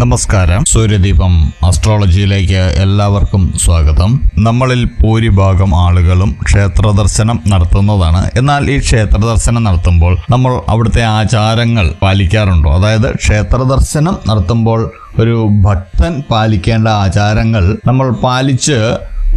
നമസ്കാരം. സൂര്യദീപം അസ്ട്രോളജിയിലേക്ക് എല്ലാവർക്കും സ്വാഗതം. നമ്മളിൽ ഭൂരിഭാഗം ആളുകളും ക്ഷേത്ര ദർശനം നടത്തുന്നതാണ്. എന്നാൽ ഈ ക്ഷേത്ര ദർശനം നടത്തുമ്പോൾ നമ്മൾ അവിടുത്തെ ആചാരങ്ങൾ പാലിക്കാറുണ്ടോ? അതായത് ക്ഷേത്ര ദർശനം നടത്തുമ്പോൾ ഒരു ഭക്തൻ പാലിക്കേണ്ട ആചാരങ്ങൾ നമ്മൾ പാലിച്ച്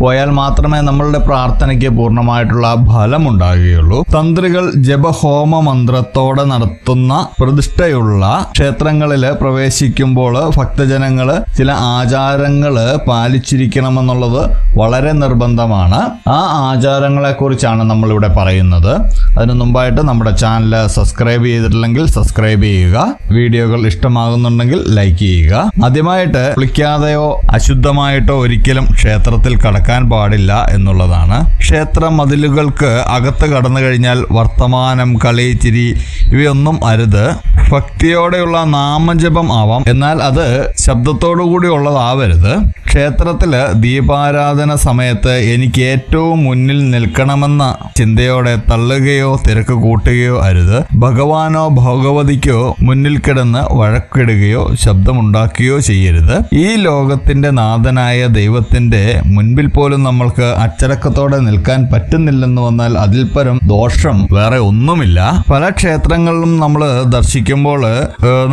പോയാൽ മാത്രമേ നമ്മളുടെ പ്രാർത്ഥനയ്ക്ക് പൂർണമായിട്ടുള്ള ഫലം ഉണ്ടാകുകയുള്ളൂ തന്ത്രികൾ ജപഹോമ മന്ത്രത്തോടെ നടത്തുന്ന പ്രതിഷ്ഠയുള്ള ക്ഷേത്രങ്ങളിൽ പ്രവേശിക്കുമ്പോൾ ഭക്തജനങ്ങൾ ചില ആചാരങ്ങൾ പാലിച്ചിരിക്കണമെന്നുള്ളത് വളരെ നിർബന്ധമാണ്. ആ ആചാരങ്ങളെ കുറിച്ചാണ് നമ്മളിവിടെ പറയുന്നത്. അതിനു മുമ്പായിട്ട് നമ്മുടെ ചാനൽ സബ്സ്ക്രൈബ് ചെയ്തിട്ടില്ലെങ്കിൽ സബ്സ്ക്രൈബ് ചെയ്യുക. വീഡിയോകൾ ഇഷ്ടമാകുന്നുണ്ടെങ്കിൽ ലൈക്ക് ചെയ്യുക. ആദ്യമായിട്ട് കുളിക്കാതെയോ അശുദ്ധമായിട്ടോ ഒരിക്കലും ക്ഷേത്രത്തിൽ കടക്കാൻ പാടില്ല എന്നുള്ളതാണ്. ക്ഷേത്ര മതിലുകൾക്ക് അകത്ത് കടന്നു കഴിഞ്ഞാൽ വർത്തമാനം കളി ചിരി ഇവയൊന്നും അരുത്. ഭക്തിയോടെയുള്ള നാമജപം ആവാം. എന്നാൽ അത് ശബ്ദത്തോടു കൂടി ഉള്ളതാവരുത്. ക്ഷേത്രത്തിൽ ദീപാരാധന സമയത്ത് എനിക്ക് ഏറ്റവും മുന്നിൽ നിൽക്കണമെന്ന ചിന്തയോടെ തള്ളുകയോ തിരക്ക് കൂട്ടുകയോ അരുത്. ഭഗവാനോ ഭഗവതിക്കോ മുന്നിൽ കിടന്ന് വഴക്കിടുകയോ ശബ്ദമുണ്ടാക്കുകയോ ചെയ്യരുത്. ഈ ലോകത്തിന്റെ നാഥനായ ദൈവത്തിന്റെ മുൻപിൽ പോലും നമ്മൾക്ക് അച്ചടക്കത്തോടെ നിൽക്കാൻ പറ്റുന്നില്ലെന്ന് വന്നാൽ അതിൽ പരം ദോഷം വേറെ ഒന്നുമില്ല. പല ക്ഷേത്രങ്ങളിലും നമ്മൾ ദർശിക്കുമ്പോൾ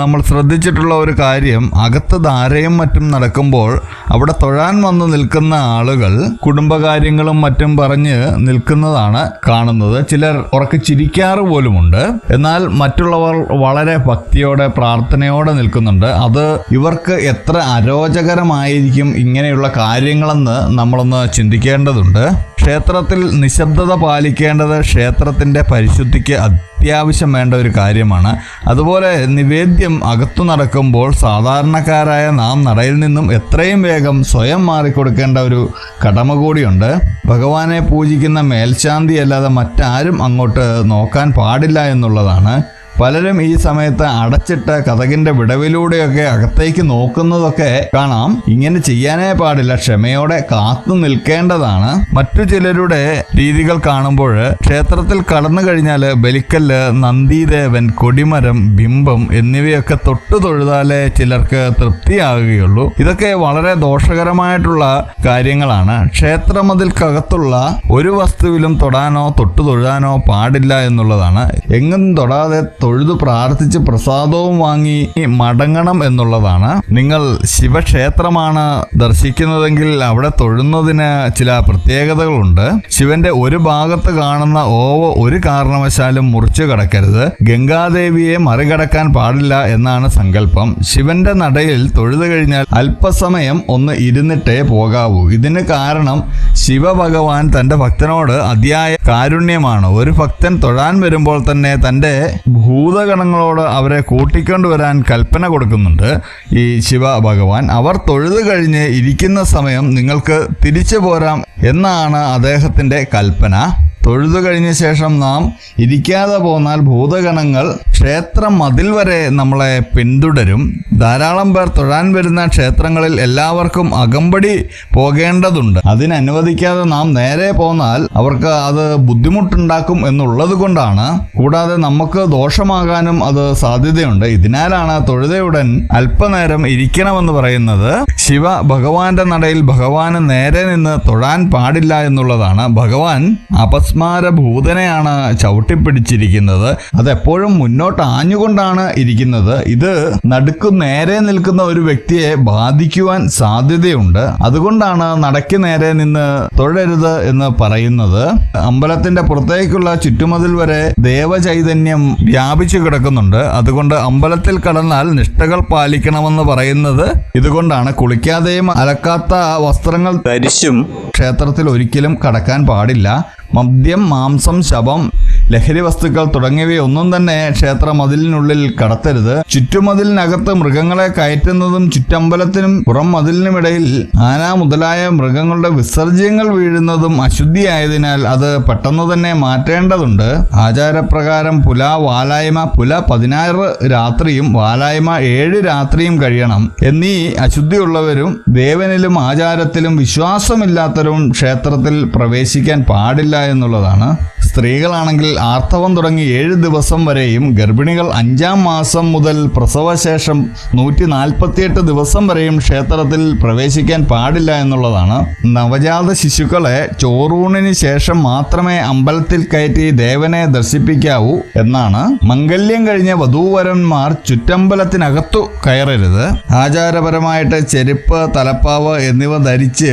നമ്മൾ ശ്രദ്ധിച്ചിട്ടുള്ള ഒരു കാര്യം അകത്ത് ധാരയും മറ്റും നടക്കുമ്പോൾ അവിടെ തൊഴാൻ വന്ന് നിൽക്കുന്ന ആളുകൾ കുടുംബകാര്യങ്ങളും മറ്റും പറഞ്ഞ് നിൽക്കുന്നതാണ് കാണുന്നത്. ചിലർ ഉറക്കെ ചിരിക്കാറ് പോലുമുണ്ട്. എന്നാൽ മറ്റുള്ളവർ വളരെ ഭക്തിയോടെ പ്രാർത്ഥനയോടെ നിൽക്കുന്നുണ്ട്. അത് ഇവർക്ക് എത്ര അരോചകരമായിരിക്കും ഇങ്ങനെയുള്ള കാര്യങ്ങളെന്ന് നമ്മളൊന്ന് ചിന്തിക്കേണ്ടതുണ്ട്. ക്ഷേത്രത്തിൽ നിശബ്ദത പാലിക്കേണ്ടത് ക്ഷേത്രത്തിന്റെ പരിശുദ്ധിക്ക് അത്യാവശ്യം വേണ്ട ഒരു കാര്യമാണ്. അതുപോലെ നിവേദ്യം അകത്തു നടക്കുമ്പോൾ സാധാരണക്കാരായ നാം നടയിൽ നിന്നും എത്രയും വേഗം സ്വയം മാറിക്കൊടുക്കേണ്ട ഒരു കടമ കൂടിയുണ്ട്. ഭഗവാനെ പൂജിക്കുന്ന മേൽശാന്തി അല്ലാതെ മറ്റാരും അങ്ങോട്ട് നോക്കാൻ പാടില്ല എന്നുള്ളതാണ്. പലരും ഈ സമയത്ത് അടച്ചിട്ട് കഥകിന്റെ വിടവിലൂടെയൊക്കെ അകത്തേക്ക് നോക്കുന്നതൊക്കെ കാണാം. ഇങ്ങനെ ചെയ്യാനേ പാടില്ല. ക്ഷമയോടെ കാത്തു നിൽക്കേണ്ടതാണ്. മറ്റു ചിലരുടെ രീതികൾ കാണുമ്പോൾ ക്ഷേത്രത്തിൽ കടന്നു കഴിഞ്ഞാൽ ബലിക്കല്ല് നന്ദിദേവൻ കൊടിമരം ബിംബം എന്നിവയൊക്കെ തൊട്ടു തൊഴുതാലേ ചിലർക്ക് തൃപ്തിയാകുകയുള്ളൂ. ഇതൊക്കെ വളരെ ദോഷകരമായിട്ടുള്ള കാര്യങ്ങളാണ്. ക്ഷേത്രമതിൽക്കകത്തുള്ള ഒരു വസ്തുവിലും തൊടാനോ തൊട്ടു തൊഴുതാനോ പാടില്ല എന്നുള്ളതാണ്. എങ്ങും തൊടാതെ തൊഴുതു പ്രാർത്ഥിച്ച് പ്രസാദവും വാങ്ങി മടങ്ങണം എന്നുള്ളതാണ്. നിങ്ങൾ ശിവക്ഷേത്രമാണ് ദർശിക്കുന്നതെങ്കിൽ അവിടെ തൊഴുന്നതിന് ചില പ്രത്യേകതകളുണ്ട്. ശിവന്റെ ഒരു ഭാഗത്ത് കാണുന്ന ഓവ ഒരു കാരണവശാലും മുറിച്ചു കടക്കരുത്. ഗംഗാദേവിയെ മറികടക്കാൻ പാടില്ല എന്നാണ് സങ്കല്പം. ശിവന്റെ നടയിൽ തൊഴുതു കഴിഞ്ഞാൽ അല്പസമയം ഒന്ന് ഇരുന്നിട്ടേ പോകാവൂ. ഇതിന് കാരണം ശിവഭഗവാൻ തന്റെ ഭക്തനോട് അതിയായ കാരുണ്യമാണ്. ഒരു ഭക്തൻ തൊഴാൻ വരുമ്പോൾ തന്നെ തന്റെ ഭൂതഗണങ്ങളോട് അവരെ കൂട്ടിക്കൊണ്ടുവരാൻ കൽപ്പന കൊടുക്കുന്നുണ്ട്. ഈ ശിവ ഭഗവാൻ അവർ തൊഴുതു കഴിഞ്ഞ് ഇരിക്കുന്ന സമയം നിങ്ങൾക്ക് തിരിച്ചു പോരാം എന്നാണ് അദ്ദേഹത്തിന്റെ കൽപ്പന. തൊഴുതു കഴിഞ്ഞ ശേഷം നാം ഇരിക്കാതെ പോന്നാൽ ഭൂതഗണങ്ങൾ ക്ഷേത്രം മതിൽ വരെ നമ്മളെ പിന്തുടരും. ധാരാളം പേർ തൊഴാൻ വരുന്ന ക്ഷേത്രങ്ങളിൽ എല്ലാവർക്കും അകമ്പടി പോകേണ്ടതുണ്ട്. അതിനനുവദിക്കാതെ നാം നേരെ പോന്നാൽ അവർക്ക് അത് ബുദ്ധിമുട്ടുണ്ടാക്കും എന്നുള്ളത് കൊണ്ടാണ്. കൂടാതെ നമുക്ക് ദോഷമാകാനും അത് സാധ്യതയുണ്ട്. ഇതിനാലാണ് തൊഴുതയുടൻ അല്പനേരം ഇരിക്കണമെന്ന് പറയുന്നത്. ശിവ ഭഗവാന്റെ നടയിൽ ഭഗവാന് നേരെ നിന്ന് തൊഴാൻ പാടില്ല എന്നുള്ളതാണ്. ഭഗവാൻ അപസ്മാര ഭൂതനെയാണ് ചവിട്ടിപ്പിടിച്ചിരിക്കുന്നത്. അതെപ്പോഴും മുന്നോട്ട് ആഞ്ഞുകൊണ്ടാണ് ഇരിക്കുന്നത്. ഇത് നടുക്കു നേരെ നിൽക്കുന്ന ഒരു വ്യക്തിയെ ബാധിക്കുവാൻ സാധ്യതയുണ്ട്. അതുകൊണ്ടാണ് നടക്ക് നേരെ നിന്ന് തൊഴരുത് എന്ന് പറയുന്നത്. അമ്പലത്തിന്റെ പുറത്തേക്കുള്ള ചുറ്റുമതിൽ വരെ ദേവചൈതന്യം വ്യാപിച്ചു കിടക്കുന്നുണ്ട്. അതുകൊണ്ട് അമ്പലത്തിൽ കടന്നാൽ നിഷ്ഠകൾ പാലിക്കണമെന്ന് പറയുന്നത് ഇതുകൊണ്ടാണ്. കുളിക്കാതെയും അലക്കാത്ത വസ്ത്രങ്ങൾ ധരിച്ചും ക്ഷേത്രത്തിൽ ഒരിക്കലും കടക്കാൻ പാടില്ല. മദ്യം മാംസം ശവം ലഹരി വസ്തുക്കൾ തുടങ്ങിയവയൊന്നും തന്നെ ക്ഷേത്ര മതിലിനുള്ളിൽ കടത്തരുത്. ചുറ്റുമതിലിനകത്ത് മൃഗങ്ങളെ കയറ്റുന്നതും ചുറ്റമ്പലത്തിനും പുറം മതിലിനുമിടയിൽ ആന മുതലായ മൃഗങ്ങളുടെ വിസർജ്യങ്ങൾ വീഴുന്നതും അശുദ്ധിയായതിനാൽ അത് പെട്ടെന്ന് തന്നെ മാറ്റേണ്ടതുണ്ട്. ആചാരപ്രകാരം പുല വാലായ്മ പുല പതിനാറ് രാത്രിയും വാലായ്മ ഏഴ് രാത്രിയും കഴിയണം. എന്നീ അശുദ്ധിയുള്ളവരും ദേവനിലും ആചാരത്തിലും വിശ്വാസമില്ലാത്തവരും ക്ഷേത്രത്തിൽ പ്രവേശിക്കാൻ പാടില്ല എന്നുള്ളതാണ്. സ്ത്രീകളാണെങ്കിൽ ആർത്തവം തുടങ്ങി ഏഴ് ദിവസം വരെയും ഗർഭിണികൾ അഞ്ചാം മാസം മുതൽ പ്രസവശേഷം നൂറ്റി നാൽപ്പത്തിയെട്ട് ദിവസം വരെയും ക്ഷേത്രത്തിൽ പ്രവേശിക്കാൻ പാടില്ല എന്നുള്ളതാണ്. നവജാത ശിശുക്കളെ ചോറൂണിന് ശേഷം മാത്രമേ അമ്പലത്തിൽ കയറ്റി ദേവനെ ദർശിപ്പിക്കാവൂ എന്നാണ്. മംഗല്യം കഴിഞ്ഞ വധൂവരന്മാർ ചുറ്റമ്പലത്തിനകത്തു കയറരുത്. ആചാരപരമായിട്ട് ചെരുപ്പ് തലപ്പാവ് എന്നിവ ധരിച്ച്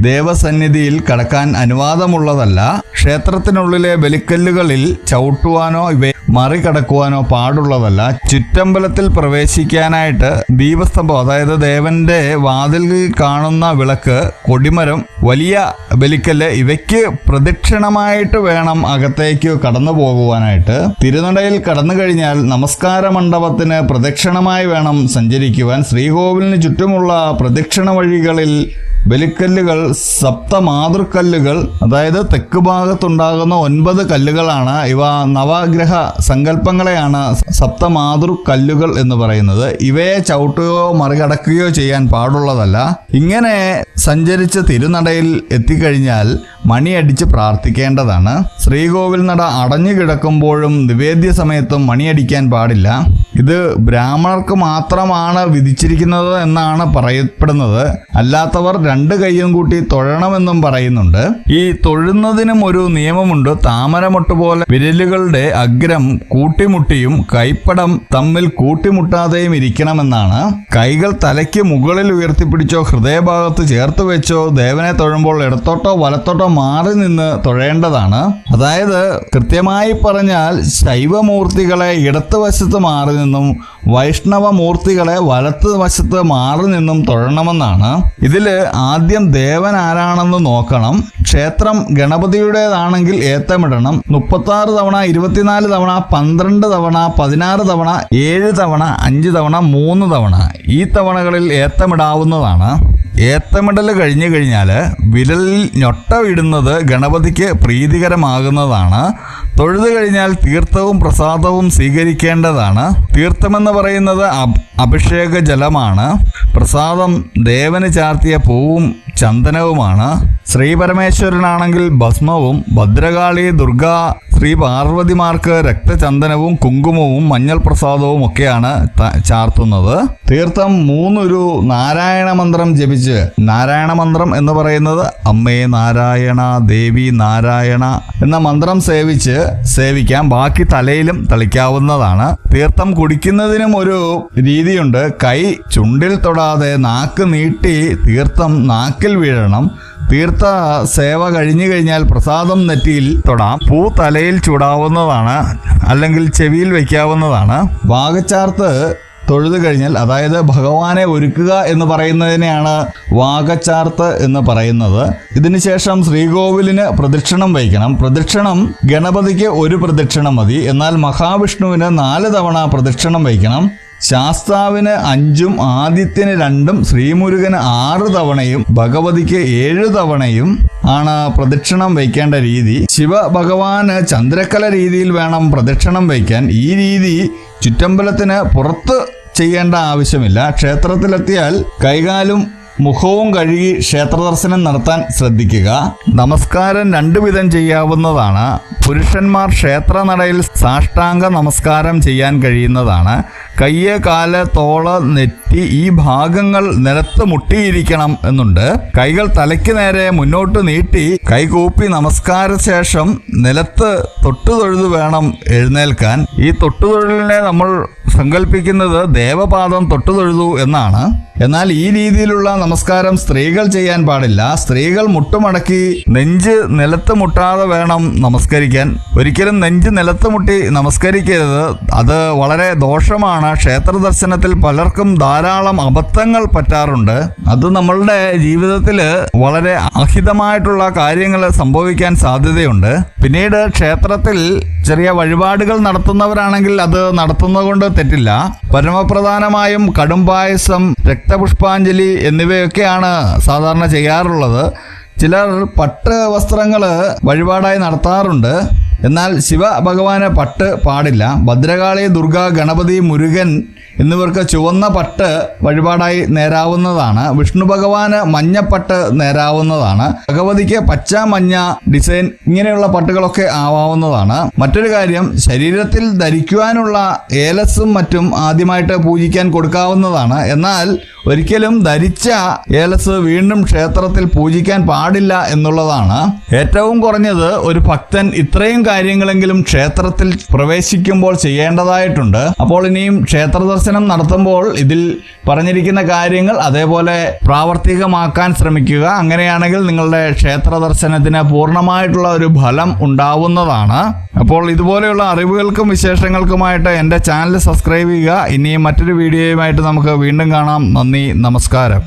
ദേവസന്നിധിയിൽ കടക്കാൻ അനുവാദമുള്ളതല്ല. ക്ഷേത്രത്തിനുള്ളിലെ ബലിക്കല്ലുകളിൽ ചവിട്ടുവാനോ ഇവയെ മറികടക്കുവാനോ പാടുള്ളതല്ല. ചുറ്റമ്പലത്തിൽ പ്രവേശിക്കാനായിട്ട് ദീപസ്തംഭം അതായത് ദേവന്റെ വാതിൽ കാണുന്ന വിളക്ക് കൊടിമരം വലിയ ബലിക്കല്ല് ഇവയ്ക്ക് പ്രദക്ഷിണമായിട്ട് വേണം അകത്തേക്ക് കടന്നു പോകുവാനായിട്ട്. തിരുനടയിൽ കടന്നു കഴിഞ്ഞാൽ നമസ്കാര മണ്ഡപത്തിന് പ്രദക്ഷിണമായി വേണം സഞ്ചരിക്കുവാൻ. ശ്രീകോവിലിന് ചുറ്റുമുള്ള പ്രദക്ഷിണ വഴികളിൽ ബലിക്കല്ലുകൾ സപ്ത മാതൃക്കല്ലുകൾ അതായത് തെക്ക് ഭാഗത്തുണ്ടാകുന്ന ഒൻപത് കല്ലുകളാണ്. ഇവ നവഗ്രഹ സങ്കല്പങ്ങളെയാണ് സപ്ത മാതൃക്കല്ലുകൾ എന്ന് പറയുന്നത്. ഇവയെ ചവിട്ടുകയോ മറികടക്കുകയോ ചെയ്യാൻ പാടുള്ളതല്ല. ഇങ്ങനെ സഞ്ചരിച്ച് തിരുനടയിൽ എത്തിക്കഴിഞ്ഞാൽ മണിയടിച്ച് പ്രാർത്ഥിക്കേണ്ടതാണ്. ശ്രീകോവിൽ നട അടഞ്ഞു കിടക്കുമ്പോഴും നിവേദ്യ സമയത്തും മണിയടിക്കാൻ പാടില്ല. ഇത് ബ്രാഹ്മണർക്ക് മാത്രമാണ് വിധിച്ചിരിക്കുന്നത് എന്നാണ് പറയപ്പെടുന്നത്. അല്ലാത്തവർ രണ്ട് കൈയും കൂട്ടി തൊഴണമെന്നും പറയുന്നുണ്ട്. ഈ തൊഴുന്നതിനും ഒരു നിയമമുണ്ട്. താമരമൊട്ട് പോലെ വിരലുകളുടെ അഗ്രം കൂട്ടിമുട്ടിയും കൈപ്പടം തമ്മിൽ കൂട്ടിമുട്ടാതെയും ഇരിക്കണമെന്നാണ്. കൈകൾ തലയ്ക്ക് മുകളിൽ ഉയർത്തിപ്പിടിച്ചോ ഹൃദയഭാഗത്ത് ചേർത്ത് വെച്ചോ ദേവനെ തൊഴുമ്പോൾ ഇടത്തോട്ടോ വലത്തോട്ടോ മാറി നിന്ന് തൊഴേണ്ടതാണ്. അതായത് കൃത്യമായി പറഞ്ഞാൽ ശൈവമൂർത്തികളെ ഇടത്ത് വശത്ത് മാറി നിന്നും വൈഷ്ണവ മൂർത്തികളെ വലത്ത് വശത്ത് മാറി നിന്നും തൊഴണമെന്നാണ്. ഇതിൽ ആദ്യം ദേവൻ ആരാണെന്ന് നോക്കണം. ക്ഷേത്രം ഗണപതിയുടേതാണെങ്കിൽ ഏത്തമിടണം മുപ്പത്തി ആറ് തവണ ഇരുപത്തിനാല് തവണ പന്ത്രണ്ട് തവണ പതിനാറ് തവണ ഏഴ് തവണ അഞ്ച് തവണ മൂന്ന് തവണ ഈ തവണകളിൽ ഏത്തമിടാവുന്നതാണ്. ഏത്തമിടൽ കഴിഞ്ഞു കഴിഞ്ഞാൽ വിരലിൽ ഞൊട്ട വിടുന്നത് ഗണപതിക്ക് പ്രീതികരമാകുന്നതാണ്. തൊഴുതു കഴിഞ്ഞാൽ തീർത്ഥവും പ്രസാദവും സ്വീകരിക്കേണ്ടതാണ്. തീർത്ഥമെന്ന് പറയുന്നത് അഭിഷേക ജലമാണ് പ്രസാദം ദേവന് ചാർത്തിയ പൂവും ചന്ദനവുമാണ്. ശ്രീപരമേശ്വരനാണെങ്കിൽ ഭസ്മവും ഭദ്രകാളി ദുർഗ ശ്രീ പാർവതിമാർക്ക് രക്തചന്ദനവും കുങ്കുമവും മഞ്ഞൾ പ്രസാദവും ഒക്കെയാണ് ചാർത്തുന്നത്. തീർത്ഥം മൂന്നൊരു നാരായണ മന്ത്രം ജപിച്ച് നാരായണ മന്ത്രം എന്ന് പറയുന്നത് അമ്മേ നാരായണ ദേവി നാരായണ എന്ന മന്ത്രം സേവിച്ച് സേവിക്കാം ബാക്കി തലയിലും തളിക്കാവുന്നതാണ്. തീർത്ഥം കുടിക്കുന്നതിനും ഒരു രീതിയുണ്ട്. കൈ ചുണ്ടിൽ തൊടാതെ നാക്ക് നീട്ടി തീർത്ഥം നാക്കിൽ വീഴണം. തീർത്ഥ സേവ കഴിഞ്ഞു കഴിഞ്ഞാൽ പ്രസാദം നെറ്റിയിൽ തൊടാം. പൂ തലയിൽ ചൂടാവുന്നതാണ് അല്ലെങ്കിൽ ചെവിയിൽ വയ്ക്കാവുന്നതാണ്. വാഗച്ചാർത്ത് തൊഴുതു കഴിഞ്ഞാൽ അതായത് ഭഗവാനെ ഒരുക്കുക എന്ന് പറയുന്നതിനെയാണ് വാഗച്ചാർത്ത് എന്ന് പറയുന്നത്. ഇതിനുശേഷം ശ്രീകോവിലിന് പ്രദക്ഷിണം വയ്ക്കണം. പ്രദക്ഷിണം ഗണപതിക്ക് ഒരു പ്രദക്ഷിണം മതി. എന്നാൽ മഹാവിഷ്ണുവിന് നാല് തവണ പ്രദക്ഷിണം വയ്ക്കണം. ശാസ്താവിന് അഞ്ചും ആദിത്യന് രണ്ടും ശ്രീമുരുകന് ആറ് തവണയും ഭഗവതിക്ക് ഏഴ് തവണയും ആണ് പ്രദക്ഷിണം വയ്ക്കേണ്ട രീതി. ശിവഭഗവാന് ചന്ദ്രക്കല രീതിയിൽ വേണം പ്രദക്ഷിണം വയ്ക്കാൻ. ഈ രീതി ചുറ്റമ്പലത്തിന് പുറത്ത് ചെയ്യേണ്ട ആവശ്യമില്ല. ക്ഷേത്രത്തിലെത്തിയാൽ കൈകാലും മുഖവും കഴുകി ക്ഷേത്രദർശനം നടത്താൻ ശ്രദ്ധിക്കുക. നമസ്കാരം രണ്ടു വിധം ചെയ്യാവുന്നതാണ്. പുരുഷന്മാർ ക്ഷേത്രനടയിൽ സാഷ്ടാംഗ നമസ്കാരം ചെയ്യാൻ കഴിയുന്നതാണ്. കയ്യ് കാൽ തോൾ നെറ്റി ഈ ഭാഗങ്ങൾ നിലത്ത് മുട്ടിയിരിക്കണം എന്നുണ്ട്. കൈകൾ തലയ്ക്ക് നേരെ മുന്നോട്ട് നീട്ടി കൈകൂപ്പി നമസ്കാര ശേഷം നിലത്ത് തൊട്ടുതൊഴുതു വേണം എഴുന്നേൽക്കാൻ. ഈ തൊട്ടുതൊഴിലിനെ നമ്മൾ സങ്കല്പിക്കുന്നത് ദേവപാദം തൊട്ടുതൊഴുതു എന്നാണ്. എന്നാൽ ഈ രീതിയിലുള്ള നമസ്കാരം സ്ത്രീകൾ ചെയ്യാൻ പാടില്ല. സ്ത്രീകൾ മുട്ടുമടക്കി നെഞ്ച് നിലത്ത് മുട്ടാതെ വേണം നമസ്കരിക്കാൻ. ഒരിക്കലും നെഞ്ച് നിലത്ത് മുട്ടി നമസ്കരിക്കരുത്. അത് വളരെ ദോഷമാണ്. ക്ഷേത്ര ദർശനത്തിൽ പലർക്കും ധാരാളം അബദ്ധങ്ങൾ പറ്റാറുണ്ട്. അത് നമ്മളുടെ ജീവിതത്തിൽ വളരെ അഹിതമായിട്ടുള്ള കാര്യങ്ങൾ സംഭവിക്കാൻ സാധ്യതയുണ്ട്. പിന്നീട് ക്ഷേത്രത്തിൽ ചെറിയ വഴിപാടുകൾ നടത്തുന്നവരാണെങ്കിൽ അത് നടത്തുന്നത് കൊണ്ട് തെറ്റില്ല പരമപ്രധാനമായും കടും പായസം രക്തപുഷ്പാഞ്ജലി എന്നിവയൊക്കെയാണ് സാധാരണ ചെയ്യാറുള്ളത്. ചിലർ പട്ട് വസ്ത്രങ്ങൾ വഴിപാടായി നടത്താറുണ്ട്. എന്നാൽ ശിവ ഭഗവാന് പട്ട് പാടില്ല. ഭദ്രകാളി ദുർഗ ഗണപതി മുരുകൻ എന്നിവർക്ക് ചുവന്ന പട്ട് വഴിപാടായി നേരാവുന്നതാണ്. വിഷ്ണു ഭഗവാന് മഞ്ഞപ്പട്ട് നേരാവുന്നതാണ്. ഭഗവതിക്ക് പച്ച മഞ്ഞ ഡിസൈൻ ഇങ്ങനെയുള്ള പട്ടുകളൊക്കെ ആവാവുന്നതാണ്. മറ്റൊരു കാര്യം ശരീരത്തിൽ ധരിക്കുവാനുള്ള ഏലസും മറ്റും ആദ്യമായിട്ട് പൂജിക്കാൻ കൊടുക്കാവുന്നതാണ്. എന്നാൽ ഒരിക്കലും ധരിച്ച ഏലസ് വീണ്ടും ക്ഷേത്രത്തിൽ പൂജിക്കാൻ പാടില്ല എന്നുള്ളതാണ്. ഏറ്റവും കുറഞ്ഞത് ഒരു ഭക്തൻ ഇത്രയും കാര്യങ്ങളെങ്കിലും ക്ഷേത്രത്തിൽ പ്രവേശിക്കുമ്പോൾ ചെയ്യേണ്ടതായിട്ടുണ്ട്. അപ്പോൾ ഇനിയും ക്ഷേത്ര ദർശനം നടത്തുമ്പോൾ ഇതിൽ പറഞ്ഞിരിക്കുന്ന കാര്യങ്ങൾ അതേപോലെ പ്രാവർത്തികമാക്കാൻ ശ്രമിക്കുക. അങ്ങനെയാണെങ്കിൽ നിങ്ങളുടെ ക്ഷേത്ര ദർശനത്തിന് പൂർണമായിട്ടുള്ള ഒരു ഫലം ഉണ്ടാവുന്നതാണ്. അപ്പോൾ ഇതുപോലെയുള്ള അറിവുകൾക്കും വിശേഷങ്ങൾക്കുമായിട്ട് എന്റെ ചാനൽ സബ്സ്ക്രൈബ് ചെയ്യുക. ഇനിയും മറ്റൊരു വീഡിയോയുമായിട്ട് നമുക്ക് വീണ്ടും കാണാം. നന്ദി നമസ്കാരം.